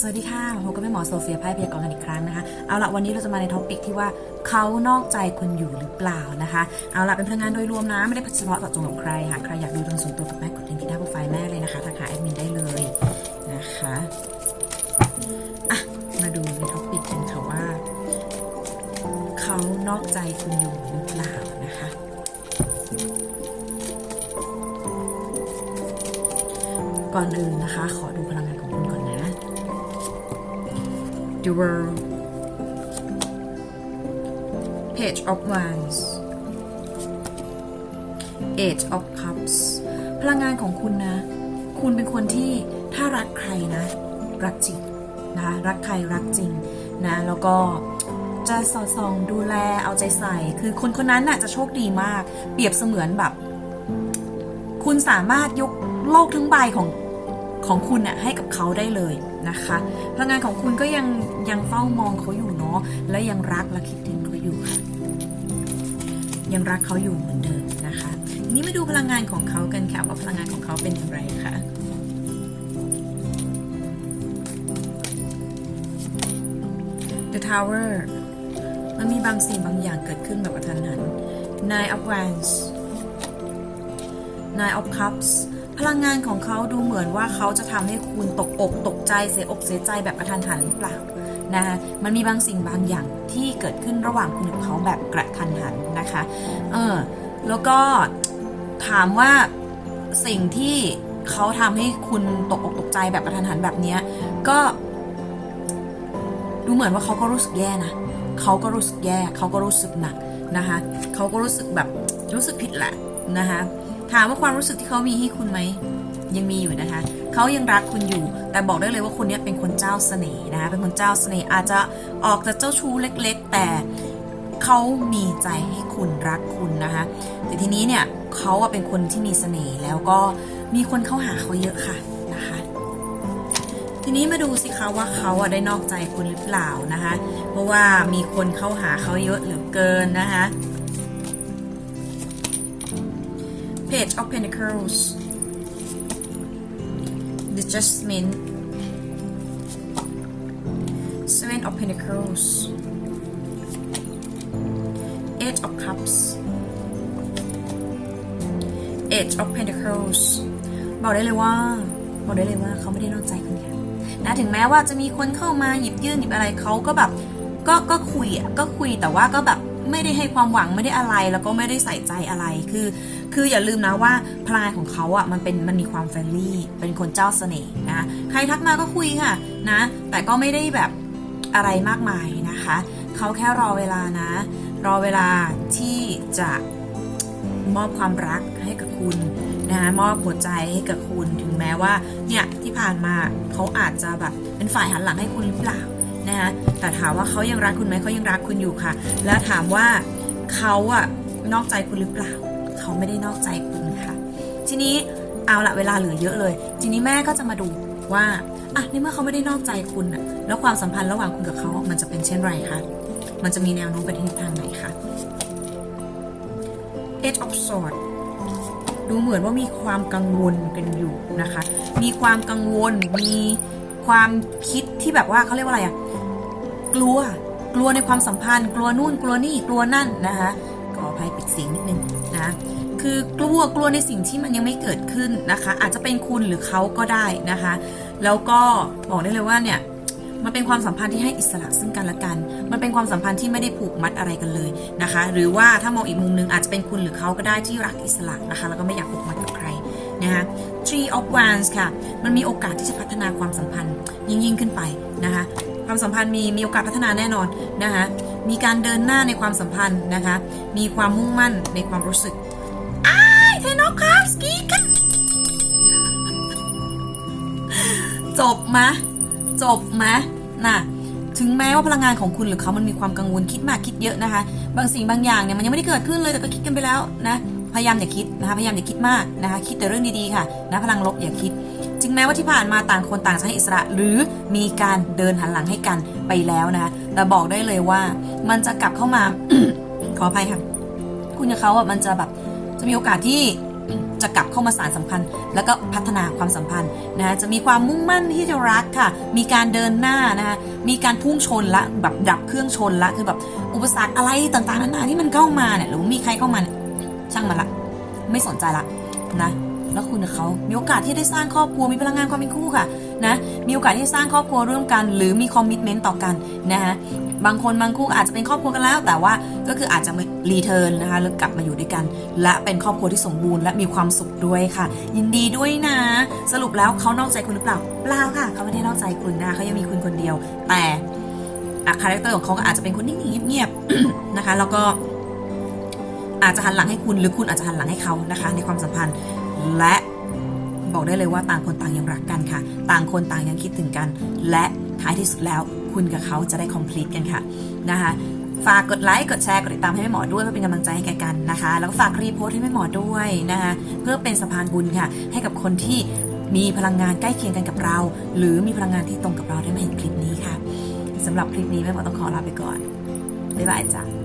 สวัสดีค่ะพบกับแม่หมอโซเฟียไพ่พยากรณ์กันอีกครั้งนะคะ เอาละวันนี้เราจะมาในท็อปิกที่ว่าเขานอกใจคุณอยู่หรือเปล่านะคะ เอาละเป็นพลังงานโดยรวมนะ ไม่ได้เฉพาะเจาะจงกับใครค่ะใครอยากดูดวงส่วนตัวกับแม่กดลิงก์ที่หน้าโปรไฟล์แม่เลยนะคะทักหาแอดมินได้เลยนะคะอะมาดูในท็อปิกกันค่ะว่า เขานอกใจคุณอยู่หรือเปล่านะคะก่อนอื่นนะคะ ขอดูพลังงาน The World Page of Wands Age of Cups พลังงานของคุณนะ คุณเป็นคนที่ถ้ารักใครนะ รักจริงนะคะรักใครรักจริงนะ แล้วก็จะสอดส่องดูแลเอาใจใส่ คือคนคนนั้นน่ะจะโชคดีมาก เปรียบเสมือนแบบ คุณสามารถยกโลกทั้งใบของ ของคุณน่ะให้กับเขาได้เลยนะคะพลังงานของคุณก็ยังยังเฝ้ามองเขาอยู่เนาะและยังรักและคิดถึงเขาอยู่ค่ะยังรักเขาอยู่เหมือนเดิมนะคะทีนี้มาดูพลังงานของเขากันค่ะว่าพลังงานของเขาเป็นอย่างไรคะ The Tower มันมีบางสิ่งบางอย่างเกิดขึ้นแบบกระทันหัน Nine of Wands Nine of Cups พลังงานของเขาดูเหมือนว่าเขาจะทำให้คุณตกอกตกใจเสียอกเสียใจแบบกระทันหันหรือเปล่านะคะมันมีบางสิ่งบางอย่างที่เกิดขึ้นระหว่างคุณกับเขาแบบกระทันหันนะคะเออแล้วก็ถามว่าสิ่งที่เขาทำให้คุณตกอกตกใจแบบกระทันหันแบบนี้ก็ ดูเหมือนว่าเขาก็รู้สึกแย่นะเขาก็รู้สึกแย่เขาก็รู้สึกหนักนะคะเขาก็รู้สึกแบบรู้สึกผิดแหละนะคะ ถามว่าความรู้สึกที่เขามีให้คุณไหมยังมีอยู่นะคะ เขายังรักคุณอยู่ แต่บอกได้เลยว่าคนนี้เป็นคนเจ้าเสน่ห์นะคะ เป็นคนเจ้าเสน่ห์อาจจะออกจากเจ้าชู้เล็ก ๆ แต่เขามีใจให้คุณรักคุณนะคะ แต่ทีนี้เนี่ยเขาเป็นคนที่มีเสน่ห์แล้วก็มีคนเข้าหาเขาเยอะค่ะนะคะ ทีนี้มาดูสิคะว่าเขาได้นอกใจคุณหรือเปล่านะคะ เพราะว่ามีคนเข้าหาเขาเยอะเหลือเกินนะคะ Page of Pentacles The Judgment Seven of Pentacles Eight of Cups Eight of Pentacles บอกได้เลยว่า บอกได้เลยว่าเขาไม่ได้นอกใจคุณค่ะนะถึงแม้ว่าจะมีคนเข้ามาหยิบยื่นหยิบอะไรเขาก็แบบ ก็ก็คุยอะก็คุยแต่ว่าก็แบบ ไม่ได้ให้ความหวังไม่ได้อะไรแล้วก็ไม่ได้ใส่ใจอะไรคือ คืออย่าลืมนะว่าพลังงานของเขาอะมันเป็นมันมีความเฟรนลี่ เป็นคนเจ้าเสน่ห์นะใครทักมาก็คุยค่ะนะ แต่ก็ไม่ได้แบบอะไรมากมายนะคะเขาแค่รอเวลานะ รอเวลาที่จะมอบความรักให้กับคุณนะมอบหัวใจให้กับคุณถึงแม้ว่าเนี่ยที่ผ่านมาเขาอาจจะแบบเป็นฝ่ายหันหลังให้คุณหรือเปล่า นะคะแต่ถามว่าเขายังรักคุณไหมเขายังรักคุณอยู่ค่ะ แล้วถามว่าเขาอะนอกใจคุณหรือเปล่า เขาไม่ได้นอกใจคุณค่ะ ทีนี้เอาละเวลาเหลือเยอะเลย ทีนี้แม่ก็จะมาดูว่าอะในเมื่อเขาไม่ได้นอกใจคุณอะแล้วความสัมพันธ์ระหว่างคุณกับเขามันจะเป็นเช่นไรคะมันจะมีแนวโน้มไปในทิศทางไหนคะ Eight of Swords ดูเหมือนว่ามีความกังวลกันอยู่นะคะ มีความกังวล มีความคิดที่แบบว่าเขาเรียกว่าอะไรอะ กลัว กลัวในความสัมพันธ์ กลัวนู่นกลัวนี่กลัวนั่นนะคะขออภัยปิดเสียงนิดนึงนะคือกลัวกลัวในสิ่งที่มันยังไม่เกิดขึ้นนะคะ อาจจะเป็นคุณหรือเขาก็ได้นะคะ แล้วก็บอกได้เลยว่าเนี่ยมันเป็นความสัมพันธ์ที่ให้อิสระซึ่งกันและกัน มันเป็นความสัมพันธ์ที่ไม่ได้ผูกมัดอะไรกันเลยนะคะ หรือว่าถ้ามองอีกมุมหนึงอาจจะเป็นคุณหรือเขาก็ได้ที่รักอิสระนะคะ แล้วก็ไม่อยากผูกมัดกับใครนะคะ Tree of Wands ค่ะ มันมีโอกาสที่จะพัฒนาความสัมพันธ์ยิ่งยิ่งขึ้นไปนะคะ ความสัมพันธ์มีมีโอกาสพัฒนาแน่นอนนะคะมีการเดินหน้าในความสัมพันธ์นะคะ มีความมุ่งมั่นในความรู้สึกไอ้เทนอคาสกีกันจบมะจบมะน่ะถึงแม้ว่าพลังงานของคุณหรือเขามันมีความกังวลคิดมากคิดเยอะนะคะ บางสิ่งบางอย่างเนี่ยมันยังไม่ได้เกิดขึ้นเลยแต่ก็คิดกันไปแล้วนะ พยายามอย่าคิดนะคะพยายามอย่าคิดมากนะคะคิดแต่เรื่องดีๆค่ะนะพลังลบอย่าคิดจึงแม้ว่าที่ผ่านมาต่างคนต่างจะให้อิสระ หรือมีการเดินหันหลังให้กันไปแล้วนะคะแต่บอกได้เลยว่ามันจะกลับเข้ามา ขออภัยค่ะ คุณกับเขาอะมันจะแบบจะมีโอกาสที่จะกลับเข้ามาสารสัมพันธ์ แล้วก็พัฒนาความสัมพันธ์นะคะจะมีความมุ่งมั่นที่จะรักค่ะ มีการเดินหน้านะคะมีการพุ่งชนละแบบดับเครื่องชนละคือแบบอุปสรรคอะไรต่างๆนานาที่มันเข้ามาเนี่ยหรือมีใครเข้ามาเนี่ย ช่างมันละไม่สนใจละนะแล้วคุณกับเขามีโอกาสที่ได้สร้างครอบครัวมีพลังงานความเป็นคู่ค่ะนะมีโอกาสที่สร้างครอบครัวร่วมกัน หรือมีคอมมิชเมนต์ต่อกันนะฮะบางคนบางคู่อาจจะเป็นครอบครัวกันแล้ว แต่ว่าก็คืออาจจะมารีเทิร์นนะคะแล้วกลับมาอยู่ด้วยกัน และเป็นครอบครัวที่สมบูรณ์และมีความสุขด้วยค่ะ ยินดีด้วยนะ สรุปแล้วเขานอกใจคุณหรือเปล่าเปล่าค่ะ เขาไม่ได้นอกใจคุณนะเขายังมีคุณคนเดียว แต่คาแรคเตอร์ของเขาก็อาจจะเป็นคนนิ่งๆเงียบๆนะคะ แล้วก็ อาจจะหันหลังให้คุณหรือคุณอาจจะหันหลังให้เขานะคะ ในความสัมพันธ์และบอกได้เลยว่าต่างคนต่างยังรักกันค่ะ ต่างคนต่างยังคิดถึงกัน และท้ายที่สุดแล้วคุณกับเขาจะได้ complete กันค่ะนะคะฝากกดไลค์กดแชร์กดติดตามให้แม่หมอด้วยเพื่อเป็นกำลังใจให้แกกันนะคะ แล้วก็ฝากรีโพสต์ให้แม่หมอด้วยนะคะเพื่อเป็นสะพานบุญค่ะ ให้กับคนที่มีพลังงานใกล้เคียงกันกับเรา หรือมีพลังงานที่ตรงกับเราได้มาเห็นคลิปนี้ค่ะสำหรับคลิปนี้แม่หมอต้องขอลาไปก่อนบ๊ายบายจ้ะ